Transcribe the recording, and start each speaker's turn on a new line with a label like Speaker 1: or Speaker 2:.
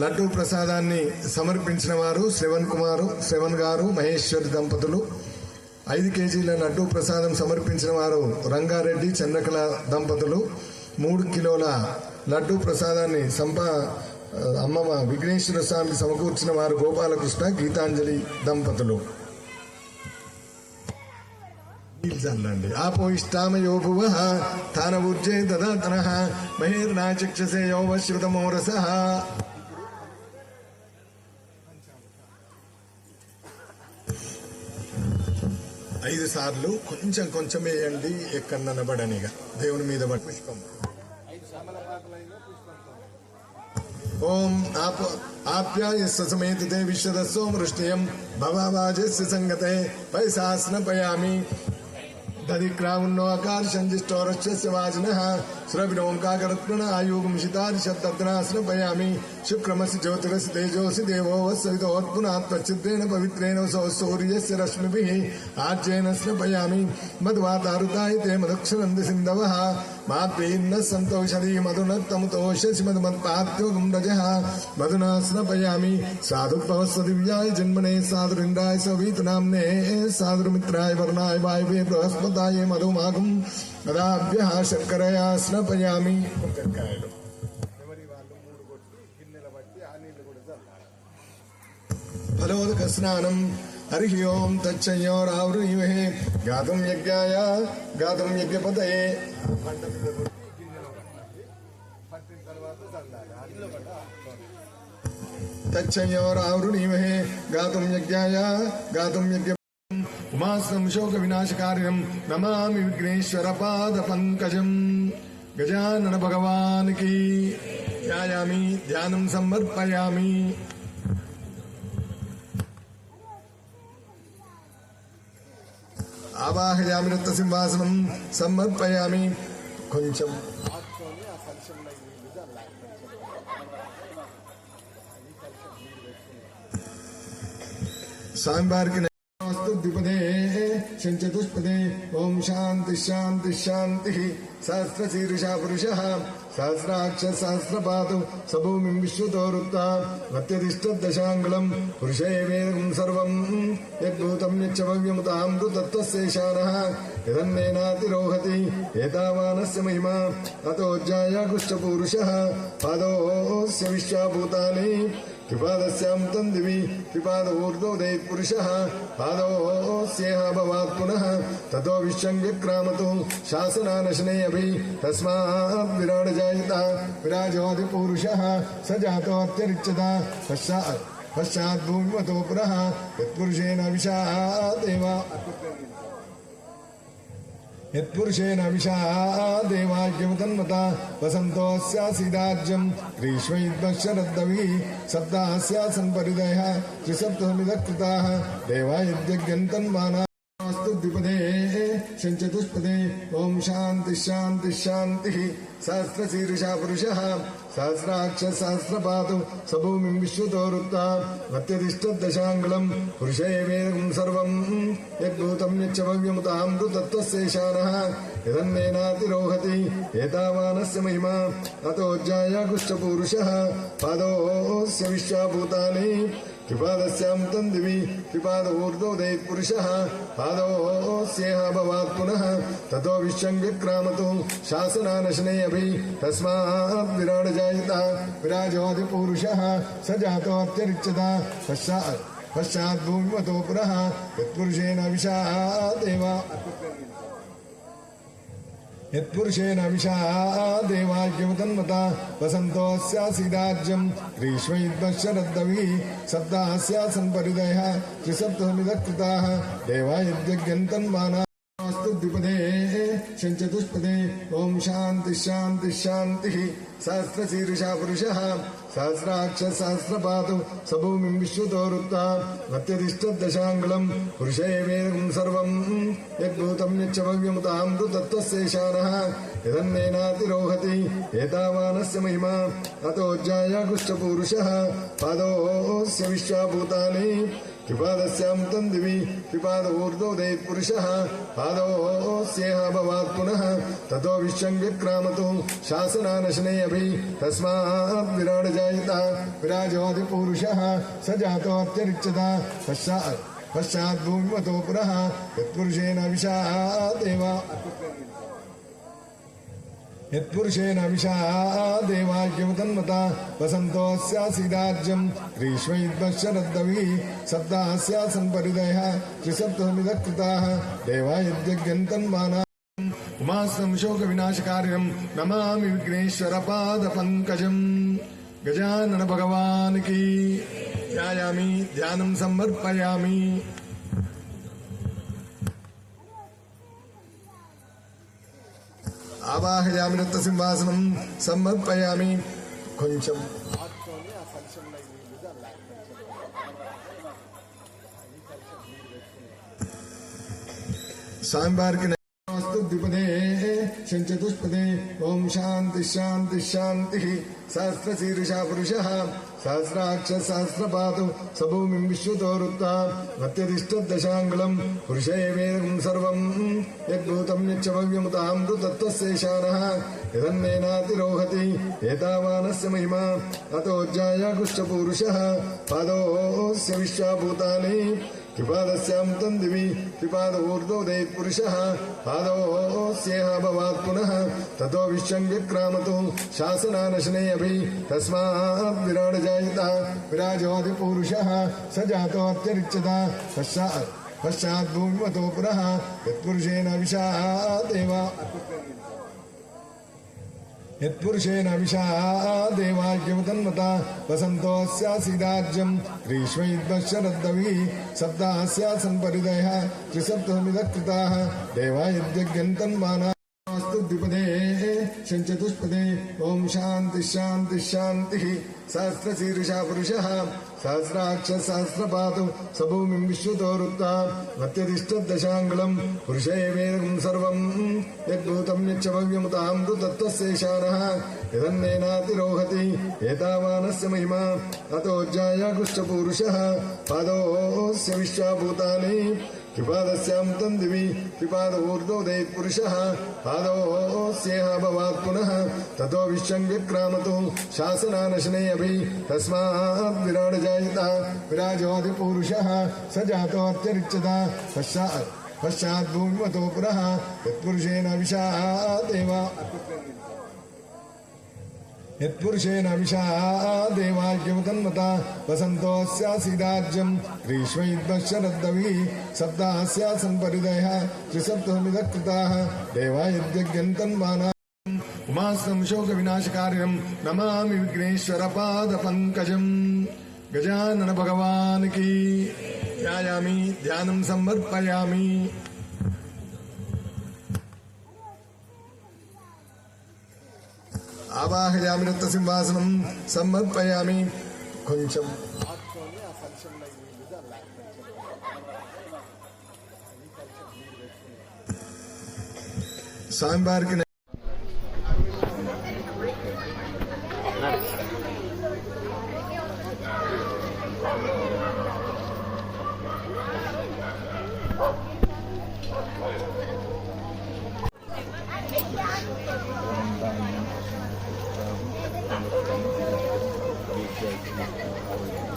Speaker 1: లడ్డూ ప్రసాదాన్ని సమర్పించిన వారు శ్రవణ్ కుమారు శ్రవణ్ గారు మహేశ్వరి దంపతులు. ఐదు కేజీల లడ్డూ ప్రసాదం సమర్పించిన వారు రంగారెడ్డి చంద్రకళ దంపతులు. మూడు కిలోల లడ్డూ ప్రసాదాన్ని సంప అమ్మమ్మ విఘ్నేశ్వర స్వామికి సమకూర్చిన వారు గోపాలకృష్ణ గీతాంజలి దంపతులు. చల్లండి ఆపో ఇష్టామయో భువ తాన ఊర్జే దదాతన మహేర్నా చక్షసే యోవశ్రుతమో ఐదు సార్లు కొంచెం కొంచెం వేయండి ఎక్కడ ననబడనిగా దేవుని మీద పడి పుష్పం. ఓం ఆప ఆప్యాయస్య సమేతతే విశ్వదస్సో వృష్టియం భవాజస్య సంగతే పైశాస్నపయామి దధిక్రావున్నో ఆకార్షంజిష్టోరస్య వాజినః సురభినోంకాకరత్మణ ఆయోగం శితాది శుక్రమసి शुक्रमसि तेजोसि देवो वत्सवितोत्पुनात् प्रसिद्धेण पवित्रेण सौर्यस्य रश्मिभिः आज्येन स्नपयामि मद्वातारुताय ते मदक्षरन्ति सिन्धवः मात्वीन्न सन्तोषधि मधुनत्तमुतोषसि मधुमत्पात्योगं रजः मधुना स्नपयामि साधुभवस्व दिव्याय जन्मने साधुरिन्द्राय सवीतनाम्ने साधुमित्राय वर्णाय वायवे बृहस्पताय मधुमागुं पदाभ्यः शर्करया स्नपयामि। फलोदकस्नानम् हरि ओम तच्चयोरावृयुहे गातुम् यज्ञाय गातुम् यज्ञपदये तच्चयोरावृणीमहे गातुम् यज्ञाय गातुम् यज्ञ उमास्तं शोकविनाशकारिणं नमामि विघ्नेश्वर पाद पंकजम गजानन भगवान की ध्यायामि ध्यानम समर्पयामि ఆవాహయామి నృత్య సింహాసనం సమర్పయామి. కొంచెం. స్వామివారికి ద్విపదే చతుష్పదే. ఓం శాంతి శాంతి శాంతి. సహస్ర శీర్షా పురుష. సహస్రాక్ష సహస్రపాదు సభూమిం విశ్వతో వృత్తా. అత్యధిష్టదశాంగుళం పురుషే వేదం సర్వం. యద్ यच्चव्यमुतामृतत्वशेषानः यदन्नेनातिरोहति एतावानस्य महिमा। अतोज्जायाकुश्च पूरुषः। पादोऽस्य विश्वाभूतानि। त्रिपादस्यामुतं दिवि त्रिपादऊर्ध्वोदयत् पुरुषः। पादोऽस्येह पुनः। ततो विश्वं व्यक्रामतु शासनानशने अपि तस्मात् विराडजायिता विराजोऽधिपूरुषः। स जातोऽत्यरिच्यता पश्चात् पश्चात् भूमिमतो पुरः यत्पुरुषेण विशादेव। यत्पुरुषेण विशा देवाज्ञमुतन्मता वसन्तोऽस्यासीदाज्यम्। ग्रीष्मैद्वशरद्दवी सप्ताहस्यासन् परिदयः त्रिसप्तमिदकृताः। देवा यद्यज्ञन्तन्माना स्तु द्विपदे चतुष्पदे ॐ शान्ति शान्ति शान्तिः सहस्रशीर्षा पुरुषः सहस्राक्ष सहस्रपातु सभूमिं विश्वतो वृत्ता अत्यधिष्ठदशाङ्गुलम् पुरुषे वेदं सर्वम् यद्भूतं यच्छव्यमुतामृतत्वशेषानः यदन्नेनातिरोहति एतावानस्य महिमा अतोज्जाय कुष्ठपूरुषः पादोऽस्य विश्वाभूतानि त्रिपादस्यां तं दिवि त्रिपादऊर्ध्वोदयत् पुरुषः पादोऽस्येह भवात् पुनः, ततो विश्वं व्यक्रामतु शासनानशने अपि तस्मात् विराडजायिता विराजोऽधिपुरुषः स जातोऽत्यरिच्यता पश्चात् पश्चात् भूमिमतो पुरः यत्पुरुषेण विशादेव यत्पुरुषेण विशा देवाज्ञमुतन्मता वसन्तोऽस्यासीदाज्यम् ग्रीष्मैद्वशरद्दवी सप्ताहस्यासन् परिदयः त्रिसप्तमिदकृताः देवा यद्यज्ञन्तन्माना द्विपदे चतुष्पदे ॐ शान्ति, शान्तिः। సహస్రశీర్ష పురుష సహస్రాక్ష సహస్రపాదు సభూమిం విశ్వతోరుత్త మత్యతిష్టదశాంగుళం పురుషేవేదం సర్వం యద్భూతం యచ్చమవ్యముతాం తు తత్వశేషాన యదన్నేనాతిరోహతి ఏతావానస్య మహిమా అతోజ్జాయాగుష్టపూరుష పాదోస్య విశ్వాభూతాని कृपादस्यां तं दिवि कृपाद ऊर्ध्वोदयेत् पुरुषः। पादोऽस्येह भवात् पुनः। ततो विश्वं व्यक्रामतु शासनानशने अभि तस्मात् विराड जायता विराजोऽधिपूरुषः स जातोऽत्यरिच्यता पश्चात् पश्चात् भूमिमतो पुरः यत्पुरुषेण विशादेव यत्पुरुषेण विशा देवाज्ञमतन्मता वसन्तोऽस्यासीदाज्यम् ग्रीष्मैद्वशरद्दवी सप्ताहस्यासन् परिदयः त्रिसप्तमिदः कृताः देवा यद्यज्ञन्तन्माना उमास्तं शोकविनाशकार्यं नमामि विघ्नेश्वरपादपङ्कजम्। गजानन भगवान् की। ध्यायामि, ध्यानं समर्पयामि ఆవాహయామి నృత్త సింహాసనం సమర్పయామి కొంచెం స్వామివారికి నమస్తు ద్విపదే చతుష్పదే ఓం శాంతి శాంతి శాంతి సహస్ర శీర్ష పురుష సహస్రాక్ష సహస్రపాతు సభూమిం విశ్వతోరుత్తా మత్యదిష్టదశాంగుళం పురుషేవేదం సర్వం యద్భూతం యచ్చభవ్యముతామృతత్వశేషానः యదన్నేనాతిరోహతి ఏతావానస్య మహిమా అతోజ్జాయ కుష్ఠపూరుషः పాదోస్య విశ్వాభూతాని कृपादस्यां तं दिवि कृपाद ऊर्ध्वोदयेत् पुरुषः पादोऽस्येह भवात् पुनः ततो विश्वं व्यक्रामतु शासनानशने अभि तस्मात् विराड जायता विराजोऽधिपूरुषः स जातोऽत्यरिच्यता पश्चात् पश्चात् भूमिमतो पुरः यत्पुरुषेण विशादेव यत्पुरुषेण विशा देवाज्ञमतन्मता वसन्तोऽस्यासीदाज्यम् ग्रीष्मैद्वशरद्दवी सप्ताहस्यासन् परिदयः त्रिसप्तमिदः कृताः देवा यद्यज्ञन्तन्माना ద్విపదే చతుష్పదే ఓం శాంతి శాంతి శాంతి సహస్రశీర్షా పురుష సహస్రాక్ష సహస్రపాతం సభూమిం విశ్వతోరుత్త మత్యతిష్టదశాంగుళం పురుషే వేదం సర్వం యద్భూతం యచ్చవ్యముతామృతత్వశేషాన యదన్నేనాతిరోహతి ఏతావానస్య మహిమా అతోజ్జాయ కృష్ణపూరుష పాదోస్య విశ్వాభూతాని कृपादस्यां तं दिवि कृपाद ऊर्ध्वोदयेत् पुरुषः। पादोऽस्येह भवात् पुनः। ततो विश्वं व्यक्रामतु। शासनानशने अभि तस्मात् विराड जायता विराजोऽधिपूरुषः स जातोऽत्यरिच्यता पश्चात् पश्चात् भूमिमतो पुरः यत्पुरुषेण विशादेव यत्पुरुषेण विशा देवाज्ञमतन्मता वसन्तोऽस्यासीदाज्यम् ग्रीष्मैद्वशरद्दवी सप्ताहस्यासन् परिदयः त्रिसप्तमिदः कृताः देवा यद्यज्ञन्तन्माना उमास्तं शोकविनाशकार्यं नमामि विघ्नेश्वरपादपङ्कजम्। गजानन भगवान् की। ध्यायामि, ध्यानं समर्पयामि ఆవాహయామి నృత్త సింహాసనం సమర్పయామి. కొంచెం. స్వామివారికి Thank you.